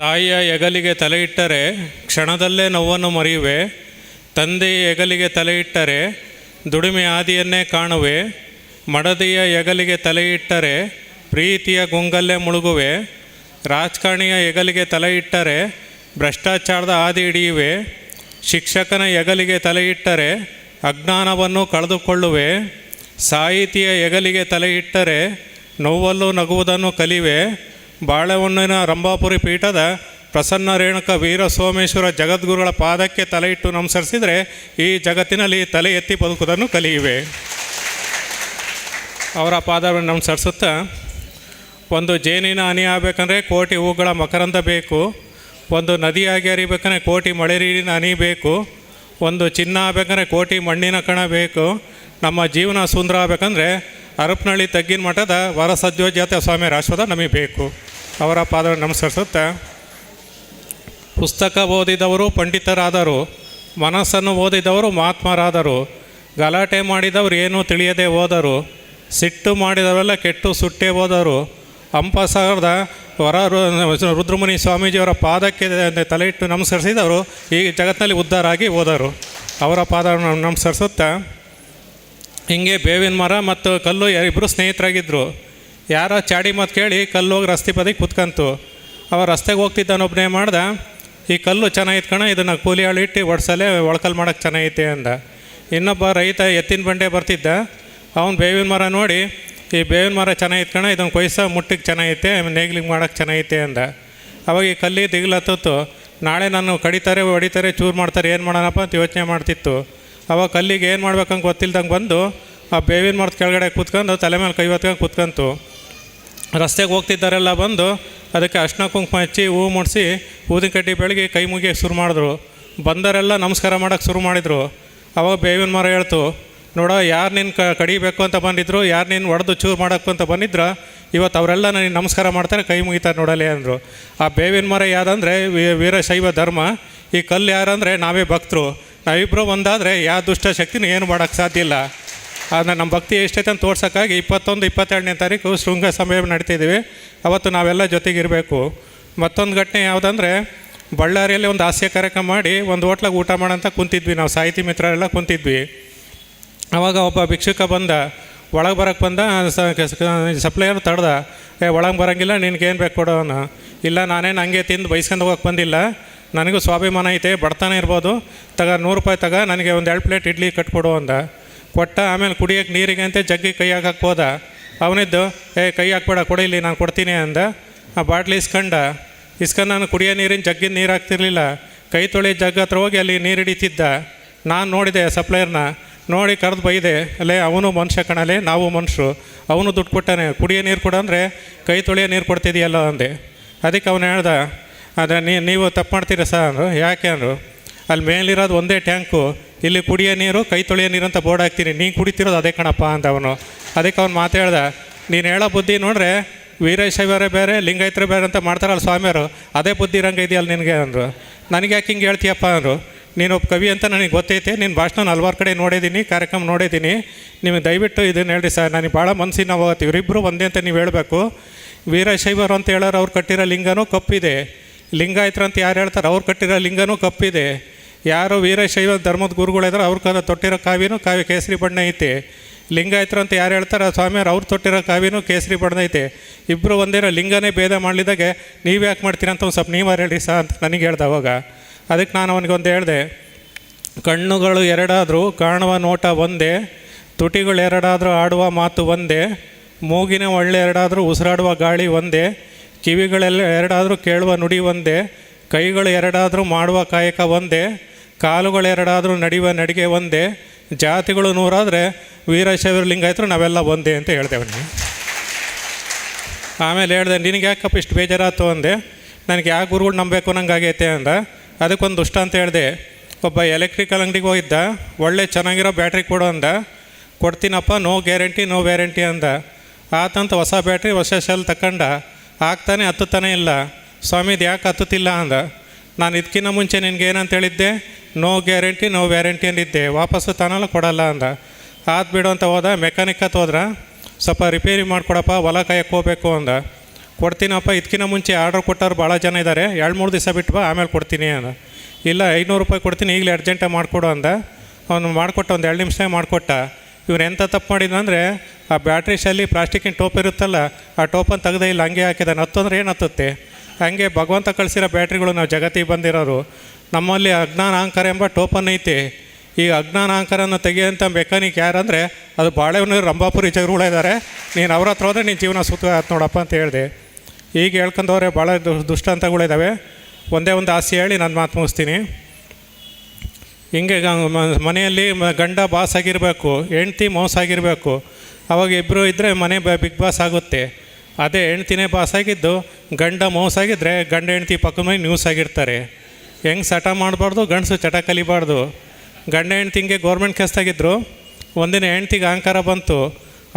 ತಾಯಿಯ ಹೆಗಲಿಗೆ ತಲೆ ಇಟ್ಟರೆ ಕ್ಷಣದಲ್ಲೇ ನೋವನ್ನು ಮರೆಯುವೆ. ತಂದೆಯ ಹೆಗಲಿಗೆ ತಲೆ ಇಟ್ಟರೆ ದುಡಿಮೆ ಆದಿಯನ್ನೇ ಕಾಣುವೆ. ಮಡದಿಯ ಹೆಗಲಿಗೆ ತಲೆ ಇಟ್ಟರೆ ಪ್ರೀತಿಯ ಗುಂಗಲ್ಲೇ ಮುಳುಗುವೆ. ರಾಜಕಾರಣಿಯ ಹೆಗಲಿಗೆ ತಲೆ ಇಟ್ಟರೆ ಭ್ರಷ್ಟಾಚಾರದ ಹಾದಿ ಹಿಡಿಯುವೆ. ಶಿಕ್ಷಕನ ಹೆಗಲಿಗೆ ತಲೆ ಇಟ್ಟರೆ ಅಜ್ಞಾನವನ್ನು ಕಳೆದುಕೊಳ್ಳುವೆ. ಸಾಹಿತಿಯ ಹೆಗಲಿಗೆ ತಲೆ ಇಟ್ಟರೆ ನೋವಲ್ಲೂ ನಗುವುದನ್ನು ಕಲಿವೆ. ಬಾಳೆಹೊನ್ನಿನ ರಂಭಾಪುರಿ ಪೀಠದ ಪ್ರಸನ್ನ ರೇಣುಕ ವೀರ ಸೋಮೇಶ್ವರ ಜಗದ್ಗುರುಗಳ ಪಾದಕ್ಕೆ ತಲೆ ಇಟ್ಟು ನಮಸ್ಕರಿಸಿದರೆ ಈ ಜಗತ್ತಿನಲ್ಲಿ ತಲೆ ಎತ್ತಿ ಬದುಕುವುದನ್ನು ಕಲಿಯುವೆ. ಅವರ ಪಾದವನ್ನು ನಮಸ್ಕರಿಸುತ್ತಾ, ಒಂದು ಜೇನಿನ ಹನಿ ಆಗಬೇಕಂದ್ರೆ ಕೋಟಿ ಹೂಗಳ ಮಕರಂದ ಬೇಕು, ಒಂದು ನದಿಯಾಗಿ ಹರಿಬೇಕಂದ್ರೆ ಕೋಟಿ ಮಳೆ ನೀರಿನ ಹನಿ ಬೇಕು, ಒಂದು ಚಿನ್ನ ಆಗಬೇಕಂದ್ರೆ ಕೋಟಿ ಮಣ್ಣಿನ ಕಣ ಬೇಕು, ನಮ್ಮ ಜೀವನ ಸುಂದರ ಆಗಬೇಕಂದ್ರೆ ಅರಪ್ನಹಳ್ಳಿ ತಗ್ಗಿನ ಮಠದ ವರಸದ್ಯೋಜಾತ ಸ್ವಾಮಿ ರಾಶ್ವದ ನಮಗೆ ಬೇಕು. ಅವರ ಪಾದ ನಮಸ್ಕರಿಸುತ್ತಾ. ಪುಸ್ತಕ ಓದಿದವರು ಪಂಡಿತರಾದರು, ಮನಸ್ಸನ್ನು ಓದಿದವರು ಮಹಾತ್ಮರಾದರು, ಗಲಾಟೆ ಮಾಡಿದವರು ಏನೂ ತಿಳಿಯದೆ ಹೋದರು, ಸಿಟ್ಟು ಮಾಡಿದವರೆಲ್ಲ ಕೆಟ್ಟು ಸುಟ್ಟೇ ಹೋದರು. ಹಂಪಸಾಗರದ ವರ ರು- ರುದ್ರಮುನಿ ಸ್ವಾಮೀಜಿಯವರ ಪಾದಕ್ಕೆ ತಲೆ ಇಟ್ಟು ನಮಸ್ಕರಿಸಿದವರು ಈ ಜಗತ್ತಿನಲ್ಲಿ ಉದ್ಧಾರಾಗಿ ಹೋದರು. ಅವರ ಪಾದ ನಮಸ್ಕರಿಸುತ್ತಾ, ಹಿಂಗೆ ಬೇವಿನ ಮರ ಮತ್ತು ಕಲ್ಲು ಇಬ್ಬರು ಸ್ನೇಹಿತರಾಗಿದ್ದರು ಯಾರೋ ಚಾಡಿ ಮಾತು ಕೇಳಿ ಕಲ್ಲು ಹೋಗಿ ರಸ್ತೆ ಬದಿಗೆ ಕುತ್ಕಂತು. ಅವ ರಸ್ತೆಗೆ ಹೋಗ್ತಿದ್ದಾನೊಬ್ಬನೇ ಮಾಡ್ದ, ಈ ಕಲ್ಲು ಚೆನ್ನಾಗಿತ್ತು ಕಣ, ಇದನ್ನು ಕೂಲಿ ಆಳು ಇಟ್ಟು ಒಡ್ಸಲೆ ಒಳಕಲ್ ಮಾಡೋಕ್ಕೆ ಚೆನ್ನಾಗೈತೆ ಅಂದ. ಇನ್ನೊಬ್ಬ ರೈತ ಎತ್ತಿನ ಬಂಡೆ ಬರ್ತಿದ್ದ, ಅವನು ಬೇವಿನ ಮರ ನೋಡಿ, ಈ ಬೇವಿನ ಮರ ಚೆನ್ನಾಗಿತ್ತು ಕಣ ಇದನ್ನು ಕೊಯ್ಸ ಮುಟ್ಟಿಗೆ ಚೆನ್ನಾಗೈತೆ, ನೇಗ್ಲಿಗೆ ಮಾಡೋಕ್ಕೆ ಚೆನ್ನಾಗೈತೆ ಅಂದ. ಅವಾಗ ಈ ಕಲ್ಲಿ ದಿಗ್ಲತ್ತಿತ್ತು ನಾಳೆ ನಾನು ಕಡಿತಾರೆ, ಹೊಡಿತಾರೆ, ಚೂರು ಮಾಡ್ತಾರೆ, ಏನು ಮಾಡೋಣಪ್ಪ ಅಂತ ಯೋಚನೆ ಮಾಡ್ತಿತ್ತು. ಅವಾಗ ಕಲ್ಲಿಗೆ ಏನು ಮಾಡ್ಬೇಕಂಗೆ ಗೊತ್ತಿಲ್ದಂಗೆ ಬಂದು, ಆ ಬೇವಿನ ಮರದ ಕೆಳಗಡೆ ಕೂತ್ಕೊಂಡು ತಲೆ ಮೇಲೆ ಕೈ ಹೊತ್ಕೊಂಡು ಕೂತ್ಕೊಂತು. ರಸ್ತೆಗೆ ಹೋಗ್ತಿದ್ದಾರೆಲ್ಲ ಬಂದು ಅದಕ್ಕೆ ಅರ್ಶಿನ ಕುಂಕುಮ ಹಚ್ಚಿ ಹೂ ಮುಡಿಸಿ ಊದಿನ ಕಡ್ಡಿ ಬೆಳಗ್ಗೆ ಕೈ ಮುಗಿಯೋಕ್ಕೆ ಶುರು ಮಾಡಿದ್ರು. ಬಂದರೆಲ್ಲ ನಮಸ್ಕಾರ ಮಾಡೋಕ್ಕೆ ಶುರು ಮಾಡಿದರು. ಅವಾಗ ಬೇವಿನ ಮರ ಹೇಳ್ತು, ನೋಡೋ, ಯಾರು ನಿನ್ನ ಕಡಿಬೇಕು ಅಂತ ಬಂದಿದ್ರು, ಯಾರು ನಿನ್ನ ಒಡೆದು ಚೂರು ಮಾಡೋಕ್ಕೂ ಅಂತ ಬಂದಿದ್ರು, ಇವತ್ತು ಅವರೆಲ್ಲ ನನಗೆ ನಮಸ್ಕಾರ ಮಾಡ್ತಾರೆ, ಕೈ ಮುಗಿತಾರೆ ನೋಡಲಿ ಅಂದರು. ಆ ಬೇವಿನ ಮರ ಯಾರಂದರೆ ವೀರಶೈವ ಧರ್ಮ. ಈ ಕಲ್ಲು ಯಾರಂದರೆ ನಾವೇ ಭಕ್ತರು. ನಾವಿಬ್ಬರು ಒಂದಾದರೆ ಯಾವ ದುಷ್ಟ ಶಕ್ತಿನೂ ಏನು ಮಾಡೋಕ್ಕೆ ಸಾಧ್ಯ ಇಲ್ಲ. ಆದರೆ ನಮ್ಮ ಭಕ್ತಿ ಎಷ್ಟೈತೆ ಅಂತ ತೋರ್ಸೋಕ್ಕಾಗಿ ಇಪ್ಪತ್ತೊಂದು, ಇಪ್ಪತ್ತೆರಡನೇ ತಾರೀಕು ಶೃಂಗ ಸಮಯ ನಡೀತಿದ್ದೀವಿ. ಅವತ್ತು ನಾವೆಲ್ಲ ಜೊತೆಗಿರಬೇಕು. ಮತ್ತೊಂದು ಘಟನೆ ಯಾವುದಂದ್ರೆ, ಬಳ್ಳಾರಿಯಲ್ಲಿ ಒಂದು ಹಾಸ್ಯ ಕಾರ್ಯಕ್ರಮ ಮಾಡಿ ಒಂದು ಹೋಟ್ಲಾಗ ಊಟ ಮಾಡೋಂತ ಕುಂತಿದ್ವಿ ನಾವು, ಸಾಹಿತಿ ಮಿತ್ರರೆಲ್ಲ ಕುಂತಿದ್ವಿ. ಆವಾಗ ಒಬ್ಬ ಭಿಕ್ಷುಕ ಬಂದ, ಒಳಗೆ ಬರೋಕ್ಕೆ ಬಂದ ಸಪ್ಲೈಯರ್ ತಡ್ದ, ಏ, ಒಳಗೆ ಬರೋಂಗಿಲ್ಲ, ನಿನಗೇನು ಬೇಕು ಕೊಡೋನು ಇಲ್ಲ, ನಾನೇನು ಹಂಗೆ ತಿಂದು ಬೈಸ್ಕೊಂಡು ಹೋಗಕ್ಕೆ ಬಂದಿಲ್ಲ. ನನಗೂ ಸ್ವಾಭಿಮಾನ ಐತೆ, ಬಡತನ ಇರ್ಬೋದು. ತಗ, ನೂರು ರೂಪಾಯಿ ತಗ, ನನಗೆ ಒಂದು ಎರಡು ಪ್ಲೇಟ್ ಇಡ್ಲಿ ಕಟ್ಕೊಡು ಅಂದ. ಕೊಟ್ಟ, ಆಮೇಲೆ ಕುಡಿಯೋಕ್ಕೆ ನೀರಿಗೆ ಅಂತ ಜಗ್ಗಿ ಕೈ ಹಾಕಕ್ಕೆ ಹೋದ. ಅವನಿದ್ದು, ಏ, ಕೈ ಹಾಕ್ಬೇಡ ಕೊಡಿಲಿ ನಾನು ಕೊಡ್ತೀನಿ ಅಂದ. ಆ ಬಾಟ್ಲಿ ಇಸ್ಕಂಡ ಇಸ್ಕೊಂಡು ನಾನು ಕುಡಿಯೋ ನೀರಿನ ಜಗ್ಗಿನ ನೀರು ಹಾಕ್ತಿರ್ಲಿಲ್ಲ. ಕೈ ತೊಳಿ ಜಗ್ ಹತ್ರ ಹೋಗಿ ಅಲ್ಲಿ ನೀರು ಹಿಡಿತಿದ್ದ. ನಾನು ನೋಡಿದೆ ಸಪ್ಲೈಯರ್ನ, ನೋಡಿ ಕರೆದು ಬೈದೆ ಅಲ್ಲೇ ಅವನು ಮನುಷ್ಯ ಕಣಲೆ, ನಾವು ಮನುಷ್ಯರು. ಅವನು ದುಡ್ಡು ಕೊಟ್ಟಾನೆ, ಕುಡಿಯೋ ನೀರು ಕೊಡು ಅಂದರೆ ಕೈ ತೊಳೆಯೋ ನೀರು ಕೊಡ್ತಿದೆಯಲ್ಲ ಅಂದೆ. ಅದಕ್ಕೆ ಅವನು ಹೇಳ್ದ ಆದರೆ ನೀವು ತಪ್ಪು ಮಾಡ್ತೀರಾ ಸರ್? ಅಂದರು. ಯಾಕೆ ಅಂದರು ಅಲ್ಲಿ ಮೇಲಿರೋದು ಒಂದೇ ಟ್ಯಾಂಕು, ಇಲ್ಲಿ ಕುಡಿಯೋ ನೀರು, ಕೈ ತೊಳೆಯೋ ನೀರು ಅಂತ ಬೋರ್ಡ್ ಹಾಕ್ತೀನಿ. ನೀನು ಕುಡಿತಿರೋದು ಅದೇ ಕಣಪ್ಪ ಅಂತ ಅವನು. ಅದಕ್ಕೆ ಅವ್ನು ಮಾತು ಹೇಳ್ದ, ನೀನು ಹೇಳೋ ಬುದ್ಧಿ ನೋಡ್ರೆ ವೀರಶೈವರೇ ಬೇರೆ, ಲಿಂಗಾಯತರೇ ಬೇರೆ ಅಂತ ಮಾಡ್ತಾರಲ್ಲ ಸ್ವಾಮಿಯವರು, ಅದೇ ಬುದ್ಧಿ ಇರಂಗೆ ಇದೆಯಲ್ಲ ನಿನಗೆ ಅಂದರು. ನನಗೆ ಯಾಕೆ ಹಿಂಗೆ ಹೇಳ್ತೀಯಪ್ಪ ಅಂದರು, ನೀನು ಒಬ್ಬ ಕವಿ ಅಂತ ನನಗೆ ಗೊತ್ತೈತೆ ನಿನ್ನ ಭಾಷಣ ಹಲ್ವಾರು ಕಡೆ ನೋಡಿದ್ದೀನಿ ಕಾರ್ಯಕ್ರಮ ನೋಡಿದ್ದೀನಿ ನಿಮಗೆ ದಯವಿಟ್ಟು ಇದನ್ನು ಹೇಳ್ರಿ ಸರ್, ನನಗೆ ಭಾಳ ಮನಸ್ಸಿನ ಹೋಗುತ್ತೆ. ಇವರಿಬ್ಬರು ಒಂದೇ ಅಂತ ನೀವು ಹೇಳಬೇಕು. ವೀರಶೈವರು ಅಂತ ಹೇಳೋರು ಅವ್ರು ಕಟ್ಟಿರೋ ಲಿಂಗನೂ ಕಪ್ಪಿದೆ. ಲಿಂಗಾಯತರು ಅಂತ ಯಾರು ಹೇಳ್ತಾರೆ ಅವ್ರು ಕಟ್ಟಿರೋ ಲಿಂಗನೂ ಕಪ್ಪಿದೆ. ಯಾರು ವೀರಶೈವ ಧರ್ಮದ ಗುರುಗಳಿದ್ರೆ ಅವ್ರ ಕದ ತೊಟ್ಟಿರೋ ಕಾವಿನೂ ಕಾವ್ಯ ಕೇಸರಿ ಬಣ್ಣ ಐತೆ. ಲಿಂಗಾಯತರು ಅಂತ ಯಾರು ಹೇಳ್ತಾರೆ ಸ್ವಾಮಿಯವ್ರು ಅವ್ರು ತೊಟ್ಟಿರೋ ಕಾವಿನೂ ಕೇಸರಿ ಬಣ್ಣ ಐತೆ. ಇಬ್ಬರು ಒಂದಿರೋ ಲಿಂಗನೇ ಭೇದ ಮಾಡಲಿದ್ದಾಗೆ ನೀವು ಯಾಕೆ ಮಾಡ್ತೀರ ಅಂತ ಒಂದು ಸ್ವಲ್ಪ ನೀವು ಹೇಳಿ ಸಾ ಅಂತ ನನಗೆ ಹೇಳ್ದೆ ಅವಾಗ. ಅದಕ್ಕೆ ನಾನು ಅವನಿಗೊಂದು ಹೇಳಿದೆ, ಕಣ್ಣುಗಳು ಎರಡಾದರೂ, ಕಾಣುವ ನೋಟ ಒಂದೇ, ತುಟಿಗಳು ಎರಡಾದರೂ, ಆಡುವ ಮಾತು ಒಂದೇ, ಮೂಗಿನ ಒಳ್ಳೆ ಎರಡಾದರೂ, ಉಸಿರಾಡುವ ಗಾಳಿ ಒಂದೇ, ಕಿವಿಗಳೆಲ್ಲ ಎರಡಾದರೂ ಕೇಳುವ ನುಡಿ ಒಂದೇ, ಕೈಗಳು ಎರಡಾದರೂ, ಮಾಡುವ ಕಾಯಕ ಒಂದೇ ಕಾಲುಗಳು ಎರಡಾದರೂ ನಡೆಯುವ ನಡಿಗೆ ಒಂದೇ, ಜಾತಿಗಳು ನೂರಾದರೆ ವೀರಶೈವ ಲಿಂಗಾಯತರು ನಾವೆಲ್ಲ ಒಂದೇ ಅಂತ ಹೇಳ್ತೇವೆ ಆಮೇಲೆ ಹೇಳ್ದೆ, ನಿನಗೆ ಯಾಕಪ್ಪ ಇಷ್ಟು ಬೇಜಾರಾಯ್ತು ಅಂದೆ, ನನಗೆ ಯಾವ ಗುರುಗಳು ನಂಬಬೇಕು ನಂಗಾಗೈತೆ ಅಂದ. ಅದಕ್ಕೊಂದು ದುಷ್ಟ ಅಂತ ಹೇಳಿದೆ, ಒಬ್ಬ ಎಲೆಕ್ಟ್ರಿಕಲ್ ಅಂಗಡಿಗೆ ಹೋಗಿದ್ದ, ಒಳ್ಳೆ ಚೆನ್ನಾಗಿರೋ ಬ್ಯಾಟ್ರಿ ಕೊಡು ಅಂದ. ಕೊಡ್ತೀನಪ್ಪ, ನೋ ಗ್ಯಾರಂಟಿ, ನೋ ವ್ಯಾರಂಟಿ ಅಂದ. ಆತಂತ ಹೊಸ ಬ್ಯಾಟ್ರಿ, ಹೊಸ ಶೆಲ್ ತಗೊಂಡ ಆಗ್ತಾನೆ ಹತ್ತುತ್ತಾನೆ ಇಲ್ಲ. ಸ್ವಾಮಿದು ಯಾಕೆ ಹತ್ತುತ್ತಿಲ್ಲ ಅಂದ. ನಾನು ಇದಕ್ಕಿಂತ ಮುಂಚೆ ನಿನಗೇನಂತ ಏನಂತ ಹೇಳಿದ್ದೆ ನೋ ಗ್ಯಾರಂಟಿ ನೋ ವ್ಯಾರಂಟಿ ಅಂದಿದ್ದೆ. ವಾಪಸ್ಸು ತಾನಲ್ಲ ಕೊಡಲ್ಲ ಅಂದ. ಆತ್ ಬಿಡು ಅಂತ ಹೋದ ಮೆಕ್ಯಾನಿಕ್ ಹತ್ತು ಹೋದ್ರ, ಸ್ವಲ್ಪ ರಿಪೇರಿ ಮಾಡಿಕೊಡಪ್ಪ, ಹೊಲ ಕಾಯಕ್ಕೆ ಹೋಗ್ಬೇಕು ಅಂದ. ಕೊಡ್ತೀನಪ್ಪ ಇದಕ್ಕಿಂತ ಮುಂಚೆ ಆರ್ಡ್ರ್ ಕೊಟ್ಟವ್ರು ಭಾಳ ಜನ ಇದ್ದಾರೆ ಎರಡು ಮೂರು ದಿವಸ ಬಿಟ್ಟು ಬಾ, ಆಮೇಲೆ ಕೊಡ್ತೀನಿ ಅಂದ. ಇಲ್ಲ, ಐನೂರು ರೂಪಾಯಿ ಕೊಡ್ತೀನಿ, ಈಗಲೇ ಅರ್ಜೆಂಟಾಗಿ ಮಾಡಿಕೊಡು ಅಂದ. ಅವನು ಮಾಡಿಕೊಟ್ಟ, ಒಂದು ಎರಡು ನಿಮಿಷ ಮಾಡಿಕೊಟ್ಟ. ಇವ್ರು ಎಂಥ ತಪ್ಪು ಮಾಡಿದಂದರೆ ಆ ಬ್ಯಾಟ್ರಿ ಶಲ್ಲಿ ಪ್ಲಾಸ್ಟಿಕಿನ ಟೋಪ್ ಇರುತ್ತಲ್ಲ, ಆ ಟೋಪನ್ನು ತೆಗ್ದೆ ಇಲ್ಲ ಹಂಗೆ ಹಾಕಿದಾನೆ, ಹತ್ತಂದ್ರೆ ಏನು ಹತ್ತುತ್ತೆ? ಹಂಗೆ ಭಗವಂತ ಕಳಿಸಿರೋ ಬ್ಯಾಟ್ರಿಗಳು ನಾವು ಜಗತ್ತಿಗೆ ಬಂದಿರೋರು. ನಮ್ಮಲ್ಲಿ ಅಜ್ಞಾನ ಅಹಂಕಾರ ಎಂಬ ಟೋಪನ್ ಐತಿ. ಈ ಅಜ್ಞಾನ ಅಹಂಕಾರನ ತೆಗೆಯೋಂಥ ಮೆಕ್ಯಾನಿಕ್ ಯಾರಂದರೆ, ಅದು ಬಾಳೆಹೊನ್ನೂರು ರಂಭಾಪುರಿ ಜಗರುಗಳ ಇದ್ದಾರೆ ನೀನು ಅವ್ರ ಹತ್ರ ಹೋದರೆ ನಿನ್ನ ಜೀವನ ಸುತ್ತ ಆಯ್ತು ನೋಡಪ್ಪ ಅಂತ ಹೇಳಿದೆ. ಈಗ ಹೇಳ್ಕೊಂಡವ್ರೆ ಭಾಳ ದುಷ್ಟಂತಗಳಿದ್ದಾವೆ ಒಂದೇ ಒಂದು ಆಸೆ ಹೇಳಿ ನಾನು ಮಾತು ಮುಗಿಸ್ತೀನಿ. ಹಿಂಗೆ ಮನೆಯಲ್ಲಿ ಗಂಡ ಬಾಸ್ ಆಗಿರಬೇಕು, ಹೆಂಡ್ತಿ ಮೋಸ ಆಗಿರಬೇಕು. ಅವಾಗ ಇಬ್ಬರು ಇದ್ದರೆ ಮನೆ ಬಿಗ್ ಬಾಸ್ ಆಗುತ್ತೆ. ಅದೇ ಹೆಂಡ್ತಿನೇ ಬಾಸ್ ಆಗಿದ್ದು, ಗಂಡ ಮೋಸ ಆಗಿದ್ದರೆ ಗಂಡ ಹೆಂಡ್ತಿ ಪಕ್ಕದ ಮನೆ ನ್ಯೂಸ್ ಆಗಿರ್ತಾರೆ. ಹೆಂಗೆ ಸಟ ಮಾಡಬಾರ್ದು, ಗಂಡಸು ಚಟ ಕಲಿಬಾರ್ದು. ಗಂಡ ಹೆಂಡ್ತಿಂಗೆ ಗೌರ್ಮೆಂಟ್ ಕೆಲಸದಾಗಿದ್ದರು ಒಂದಿನ ಹೆಂಡ್ತಿಗೆ ಅಹಂಕಾರ ಬಂತು,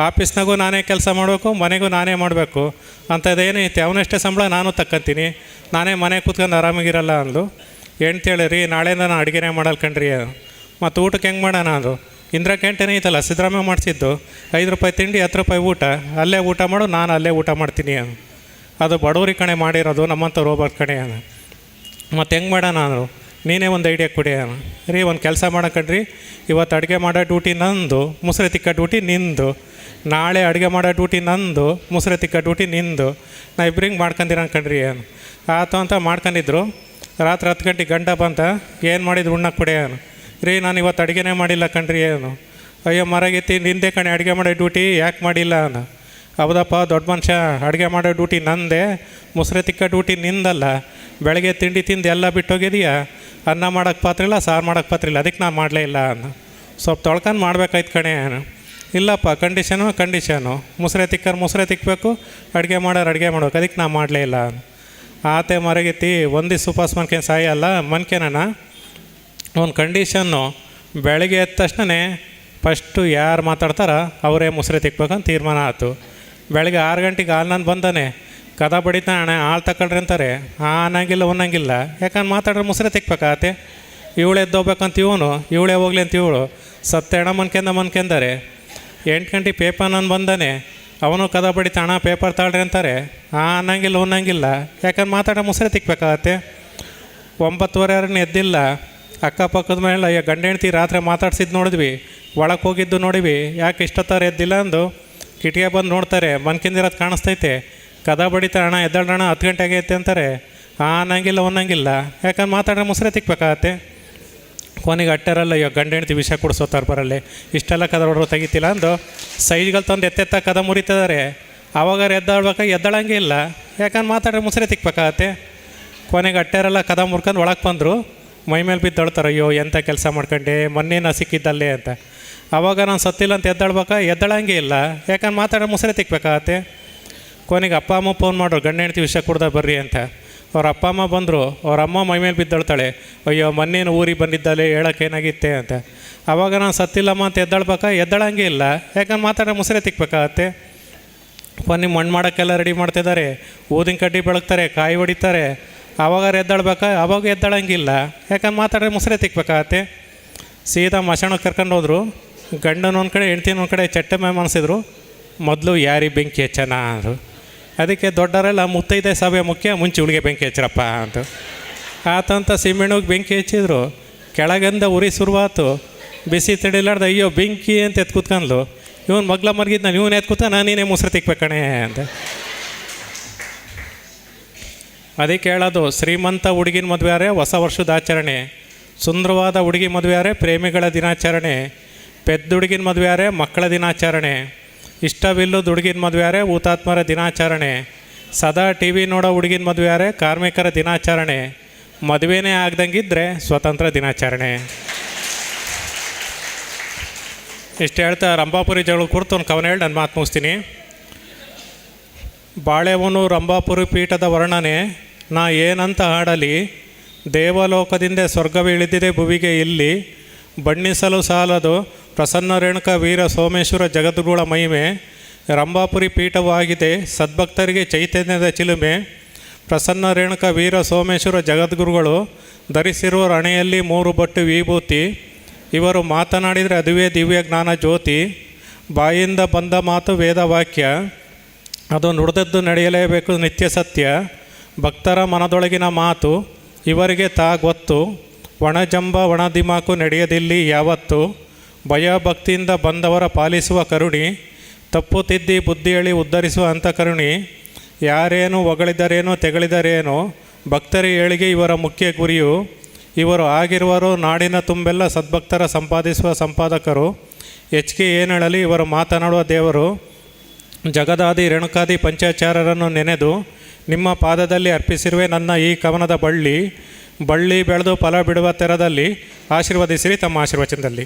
ಆಫೀಸ್ನಾಗೂ ನಾನೇ ಕೆಲಸ ಮಾಡಬೇಕು, ಮನೆಗೂ ನಾನೇ ಮಾಡಬೇಕು. ಅಂತ ಅಂಥದ್ದೇನೈತೆ ಅವನಷ್ಟೇ ಸಂಬಳ, ನಾನು ತಕ್ಕಂತೀನಿ. ನಾನೇ ಮನೆ ಕೂತ್ಕೊಂಡು ಆರಾಮಾಗಿರಲ್ಲ ಅಂದು ಹೆಂಡ್ತಿ ಹೇಳಿರಿ ನಾಳೆಯಿಂದ ನಾನು ಅಡುಗೆನೇ ಮಾಡಲ್ ಕಣ್ರಿ ಮತ್ತು ಊಟಕ್ಕೆ ಹೆಂಗೆ ಮಾಡೋಣ ಅದು ಇಂದಿರಾ ಕ್ಯಾಂಟೀನ್ ಐತಲ್ಲ, ಸಿದ್ದರಾಮಯ್ಯ ಮಾಡಿಸಿದ್ದು. ಐದು ರೂಪಾಯಿ ತಿಂಡಿ, ಹತ್ತು ರೂಪಾಯಿ ಊಟ. ಅಲ್ಲೇ ಊಟ ಮಾಡು, ನಾನು ಅಲ್ಲೇ ಊಟ ಮಾಡ್ತೀನಿ. ಅದು ಬಡವ್ರಿಗೆ ಕಣೆ ಮಾಡಿರೋದು ನಮ್ಮಂಥ ರೋಬರ್ ಕಣೆ. ಮತ್ತು ಹೆಂಗೆ ಮಾಡೋಣ ಅಂದರು, ನೀನೇ ಒಂದು ಐಡಿಯಾ ಕೊಡಿ ರೀ, ಒಂದು ಕೆಲಸ ಮಾಡಕಣ್ರಿ ಇವತ್ತು ಅಡುಗೆ ಮಾಡೋ ಡ್ಯೂಟಿ ನಂದು, ಮುಸ್ರೆ ತಿಕ್ಕ ಡ್ಯೂಟಿ ನಿಂದು. ನಾಳೆ ಅಡುಗೆ ಮಾಡೋ ಡ್ಯೂಟಿ ನಂದು, ಮುಸ್ರೆ ತಿಕ್ಕ ಡ್ಯೂಟಿ ನಿಂದು. ನಾ ಇಬ್ರಿಗೆ ಮಾಡ್ಕೊಂಡಿರ ಕಣ್ರಿ ಏನು? ಆತು ಅಂತ ಮಾಡ್ಕೊಂಡಿದ್ರು ರಾತ್ರಿ ಹತ್ತು ಗಂಟೆಗೆ ಗಂಡ ಬಂತ ಏನು ಮಾಡಿದ್ರು ಉಣ್ಣಕ್ಕೆ ಕೊಡಿ ಅನು ರೀ, ನಾನು ಇವತ್ತು ಅಡುಗೆನೇ ಮಾಡಿಲ್ಲ ಕಣ್ರಿ ಏನು? ಅಯ್ಯೋ, ಮರಗಿತ್ತಿ, ನಿಂದೆ ಕಣೆ, ಅಡುಗೆ ಮಾಡೋ ಡ್ಯೂಟಿ ಯಾಕೆ ಮಾಡಿಲ್ಲ ಅನ್ನ ಹೌದಪ್ಪ, ದೊಡ್ಡ ಮನುಷ್ಯ, ಅಡುಗೆ ಮಾಡೋ ಡ್ಯೂಟಿ ನಂದೆ, ಮುಸ್ರೆ ತಿಕ್ಕ ಡ್ಯೂಟಿ ನಿಂದಲ್ಲ. ಬೆಳಗ್ಗೆ ತಿಂಡಿ ತಿಂದು ಎಲ್ಲ ಬಿಟ್ಟೋಗಿದೆಯಾ ಅನ್ನ ಮಾಡೋಕ್ಕೆ ಪಾತ್ರ ಇಲ್ಲ, ಸಾರು ಮಾಡೋಕ್ಕೆ ಪಾತ್ರ ಇಲ್ಲ, ಅದಕ್ಕೆ ನಾನು ಮಾಡಲೇ ಇಲ್ಲ ಅನ್ನ. ಸ್ವಲ್ಪ ತೊಳ್ಕೊಂಡು ಮಾಡ್ಬೇಕಾಯ್ತು ಕಣೆ. ಇಲ್ಲಪ್ಪ ಕಂಡೀಷನು ಕಂಡೀಷನು ಮೊಸರೆ ತಿಕ್ಕರು ಮೊಸರೆ ತಿಕ್ಕಬೇಕು ಅಡುಗೆ ಮಾಡೋರು ಅಡುಗೆ ಮಾಡ್ಬೇಕು, ಅದಕ್ಕೆ ನಾನು ಮಾಡಲೇ ಇಲ್ಲ ಆತೆ ಮರಗೆತ್ತಿ ಒಂದು ಉಪವಾಸ ಮನ್ಕೇನು ಸಾಯಲ್ಲ ಮನ್ಕೇನಣ್ಣ? ಒಂದು ಕಂಡೀಷನ್ನು ಬೆಳಗ್ಗೆ ಎದ್ದ ತಕ್ಷಣ ಫಸ್ಟು ಯಾರು ಮಾತಾಡ್ತಾರೋ, ಅವರೇ ಮುಸ್ರೆ ತಿಕ್ಬೇಕಂತ ತೀರ್ಮಾನ ಆಯ್ತು ಬೆಳಗ್ಗೆ ಆರು ಗಂಟೆಗೆ ನಾನು ಬಂದಾನೆ. ಕದ ಅಣ್ಣ ಹಾಲು ತಗೊಳ್ರಿ ಅಂತಾರೆ. ಆ, ಅನ್ನಂಗಿಲ್ಲ ಉನ್ನಂಗಿಲ್ಲ ಯಾಕಂದ್ರೆ ಮಾತಾಡ್ರೆ ಮುಸ್ರೆ ಇವಳೆ ಇವಳು ಎದ್ದೋಗ್ಬೇಕಂತ ಇವನು, ಇವಳೇ ಹೋಗ್ಲಿ ಅಂತ ಇವಳು. ಸತ್ತೆಣ ಮನ್ಕೆಂದ ಮನ್ಕೆಂದರೆ. ಎಂಟು ಗಂಟೆ ಪೇಪರ್ ನಾನು ಬಂದಾನೆ. ಅವನು ಕದ ಬಡಿತ, ಅಣ್ಣ ಪೇಪರ್ ತಾಳ್ರಿ ಅಂತಾರೆ. ಆ, ಅನ್ನಂಗಿಲ್ಲ ಉನ್ನಂಗಿಲ್ಲ ಯಾಕಂದ್ರೆ ಮಾತಾಡೋ ಮುಸ್ರೆ ತಿಕ್ಬೇಕಾಗತ್ತೆ ಒಂಬತ್ತುವರೆ ಎದ್ದಿಲ್ಲ. ಅಕ್ಕಪಕ್ಕದ ಮೇಲೆ ಗಂಡ ಹೆಂಡ್ತಿ ರಾತ್ರಿ ಮಾತಾಡ್ಸಿದ್ದು ನೋಡಿದ್ವಿ. ಒಳಗೆ ಹೋಗಿದ್ದು ನೋಡಿವಿ ಯಾಕೆ ಇಷ್ಟೊತ್ತರ ಎದ್ದಿಲ್ಲ ಅಂದು. ಕಿಟಿಗೆ ಬಂದು ನೋಡ್ತಾರೆ ಮನ್ಕಿಂದಿರೋದು ಕಾಣಿಸ್ತೈತೆ. ಕದ ಬಡಿತ ಅಣ್ಣ ಎದ್ದಾಳಣ್ಣ ಹತ್ತು ಗಂಟೆ ಆಗೈತೆ ಅಂತಾರೆ. ಆ, ಅನ್ನಂಗಿಲ್ಲ ಒನ್ನಂಗಿಲ್ಲ ಯಾಕಂದ್ರೆ ಮಾತಾಡ್ರೆ ಮುಸ್ರೆ ತಿಕ್ಬೇಕಾಗತ್ತೆ? ಕೊನೆಗೆ ಅಟ್ಟರಲ್ಲ ಅಯ್ಯೋ ಗಂಡ ಹೆಂಡ್ತಿ ವಿಷ ಕೊಡಿಸೋ ಬರಲ್ಲೇ ಇಷ್ಟೆಲ್ಲ ಕದ ಹೊಡ್ರು ತೆಗಿತಿಲ್ಲ ಅಂದು ಸೈಜ್ಗಳು ತಂದು ಎತ್ತೆತ್ತ ಕದ ಮುರಿತಿದ್ದಾರೆ. ಆವಾಗ ಎದ್ದಾಡ್ಬೇಕಾ ಎದ್ದಾಳಂಗೆ ಇಲ್ಲ. ಯಾಕಂದ್ರೆ ಮಾತಾಡೋ ಮುಸ್ರೆ ತಿಕ್ಬೇಕಾಗತ್ತೆ? ಕೊನೆಗೆ ಅಟ್ಟೆರೆಲ್ಲ ಕದ ಮುರ್ಕೊಂಡು ಒಳಗೆ ಬಂದರು. ಮೈ ಮೇಲೆ ಬಿದ್ದಳ್ತಾರೆ, ಅಯ್ಯೋ ಎಂಥ ಕೆಲಸ ಮಾಡ್ಕೊಂಡೆ ಮೊನ್ನೆನ ಸಿಕ್ಕಿದ್ದಲ್ಲೇ ಅಂತ. ಅವಾಗ ನಾನು ಸತ್ತಿಲ್ಲ ಅಂತ ಎದ್ದಾಳ್ಬೇಕಾ? ಎದ್ದಳಂಗೆ ಇಲ್ಲ. ಯಾಕಂದ್ರೆ ಮಾತಾಡೋ ಮುಸ್ರೆ ತಿಕ್ಬೇಕಾಗತ್ತೆ. ಕೊನೆಗೆ ಅಪ್ಪ, ಅಮ್ಮ ಫೋನ್ ಮಾಡ್ರು, ಗಂಡ ಹೆಂಡ್ತಿ ವಿಷಯ ಕುಡ್ದ ಬರ್ರಿ ಅಂತ. ಅವ್ರ ಅಪ್ಪ, ಅಮ್ಮ ಬಂದರು. ಅವ್ರ ಅಮ್ಮ ಮೈ ಮೇಲೆ ಬಿದ್ದಳ್ತಾಳೆ. ಅಯ್ಯೋ, ಮೊನ್ನೇನು ಊರಿಗೆ ಹೇಳಕ್ಕೆ ಏನಾಗಿತ್ತೆ ಅಂತ. ಅವಾಗ ನಾನು ಸತ್ತಿಲ್ಲಮ್ಮ ಅಂತ ಎದ್ದಾಳ್ಬೇಕಾ? ಎದ್ದಳಂಗೆ ಇಲ್ಲ. ಯಾಕಂದ್ರೆ ಮಾತಾಡೋ ಮುಸ್ರೆ ತಿಕ್ಬೇಕಾಗತ್ತೆ. ಕೊನೆ ಮಣ್ಣು ಮಾಡೋಕ್ಕೆಲ್ಲ ರೆಡಿ ಮಾಡ್ತಿದ್ದಾರೆ. ಊದಿನ ಕಡ್ಡಿ ಬೆಳಗ್ತಾರೆ, ಕಾಯಿ ಹೊಡಿತಾರೆ. ಆವಾಗ ಎದ್ದಾಳ್ಬೇಕಾ? ಅವಾಗ ಎದ್ದಾಳಂಗಿಲ್ಲ. ಯಾಕಂದ್ರೆ ಮಾತಾಡೋ ಮುಸ್ರೆ ತಿಕ್ಬೇಕಾಗತ್ತೆ. ಸೀದಾ ಮಶಾಣಕ್ಕೆ ಕರ್ಕೊಂಡು ಹೋದ್ರು. ಗಂಡನ ಒಂದು ಕಡೆ, ಹೆಂಡ್ತಿನ ಒಂದು ಕಡೆ ಚಟ್ಟೆ ಮನಸಿದ್ರು ಮೊದಲು ಯಾರಿ ಬೆಂಕಿ ಹೆಚ್ಚನ ಅಂದರು. ಅದಕ್ಕೆ ದೊಡ್ಡವರೆಲ್ಲ ಮುತ್ತೈದೆ ಸಭೆ ಮುಖ್ಯ, ಮುಂಚೆ ಉಳಿಗೆ ಬೆಂಕಿ ಹೆಚ್ಚರಪ್ಪ ಅಂತ ಆತಂತ ಸಿಮೆಣ್ಣಿಗೆ ಬೆಂಕಿ ಹಚ್ಚಿದ್ರು. ಕೆಳಗಂದ ಉರಿ ಶುರುವಾತು. ಬಿಸಿ ತಡಿಲಾರ್ದು, ಅಯ್ಯೋ, ಬೆಂಕಿ ಅಂತ ಎತ್ ಕೂತ್ಕೊಂಡ್ಲು ಇವನು ಮಗ್ಲ ಮರ್ಗಿದ್ನ ಇವನು ಎತ್ ಕೂತ, ನೀನೇ ಮುಸ್ರೆ ತಿಕ್ಬೇಕಣೆ ಅಂತ. ಅದಕ್ಕೆ ಹೇಳೋದು, ಶ್ರೀಮಂತ ಹುಡುಗಿನ ಮದುವೆ ಹೊಸ ವರ್ಷದ ಆಚರಣೆ. ಸುಂದರವಾದ ಹುಡುಗಿ ಮದುವೆ ಪ್ರೇಮಿಗಳ ದಿನಾಚರಣೆ. ಪೆದ್ದ ಹುಡುಗಿನ ಆದರೆ ಮಕ್ಕಳ ದಿನಾಚರಣೆ. ಇಷ್ಟವಿಲ್ಲದ ಹುಡುಗಿನ ಆದರೆ ಹುತಾತ್ಮರ ದಿನಾಚರಣೆ. ಸದಾ ಟಿ ವಿ ನೋಡೋ ಹುಡುಗಿನ ಮದುವೆಯಾರೆ, ಕಾರ್ಮಿಕರ ದಿನಾಚರಣೆ. ಮದುವೆನೇ ಆಗ್ದಂಗಿದ್ರೆ ಸ್ವತಂತ್ರ ದಿನಾಚರಣೆ. ಇಷ್ಟು ಹೇಳ್ತಾ ರಂಭಾಪುರಿ ಜಗಳ ಕುರಿತು ಒಂದು ಕವನ ಹೇಳಿ ನಾನು ಮಾತು ಮುಗಿಸ್ತೀನಿ. ಬಾಳೆವನು ರಂಭಾಪುರಿ ಪೀಠದ ವರ್ಣನೆ, ನಾ ಏನಂತ ಹಾಡಲಿ, ದೇವಲೋಕದಿಂದ ಸ್ವರ್ಗವಿಳಿದಿದೆ ಭುವಿಗೆ ಇಲ್ಲಿ, ಬಣ್ಣಿಸಲು ಸಾಲದು ಪ್ರಸನ್ನ ರೇಣುಕ ವೀರ ಸೋಮೇಶ್ವರ ಜಗದ್ಗುಳ ಮಹಿಮೆ, ರಂಭಾಪುರಿ ಪೀಠವಾಗಿದೆ, ಸದ್ಭಕ್ತರಿಗೆ ಚೈತನ್ಯದ ಚಿಲುಮೆ. ಪ್ರಸನ್ನ ರೇಣುಕ ವೀರ ಸೋಮೇಶ್ವರ ಜಗದ್ಗುರುಗಳು ಧರಿಸಿರುವ ರಣೆಯಲ್ಲಿ ಮೂರು ಬಟ್ಟು ವಿಭೂತಿ. ಇವರು ಮಾತನಾಡಿದರೆ ಅದುವೇ ದಿವ್ಯ ಜ್ಞಾನ ಜ್ಯೋತಿ. ಬಾಯಿಂದ ಬಂದ ಮಾತು ವೇದವಾಕ್ಯ. ಅದು ನುಡಿದದ್ದು ನಡೆಯಲೇಬೇಕು ನಿತ್ಯ ಸತ್ಯ. ಭಕ್ತರ ಮನದೊಳಗಿನ ಮಾತು. ಇವರಿಗೆ ತಾ ಗೊತ್ತು. ಒಣಜಂಬ ಒಣ ದಿಮಾಕು ನಡೆಯದಿಲ್ಲಿ ಯಾವತ್ತು. ಭಯ ಭಕ್ತಿಯಿಂದ ಬಂದವರ ಪಾಲಿಸುವ ಕರುಣಿ, ತಪ್ಪು ತಿದ್ದಿ ಬುದ್ಧಿ ಹೇಳಿ ಉದ್ಧರಿಸುವ ಅಂಥ ಕರುಣಿ, ಯಾರೇನು ಹೊಗಳಿದರೇನೋ ತೆಗಳಿದರೇನೋ, ಭಕ್ತರ ಏಳಿಗೆ ಇವರ ಮುಖ್ಯ ಗುರಿಯು, ಇವರು ಆಗಿರುವರು ನಾಡಿನ ತುಂಬೆಲ್ಲ ಸದ್ಭಕ್ತರ ಸಂಪಾದಿಸುವ ಸಂಪಾದಕರು ಎಚ್ ಕೆ ಹೇಳಲಿ ಇವರು ಮಾತನಾಡುವ ದೇವರು, ಜಗದಾದಿ ರೇಣುಕಾದಿ ಪಂಚಾಚಾರ್ಯರನ್ನು ನೆನೆದು ನಿಮ್ಮ ಪಾದದಲ್ಲಿ ಅರ್ಪಿಸಿರುವೆ ನನ್ನ ಈ ಕವನದ ಬಳ್ಳಿ ಬಳ್ಳಿ ಬೆಳೆದು ಫಲ ಬಿಡುವ ತೆರದಲ್ಲಿ ಆಶೀರ್ವದಿಸಿರಿ ತಮ್ಮ ಆಶೀರ್ವಚನದಲ್ಲಿ.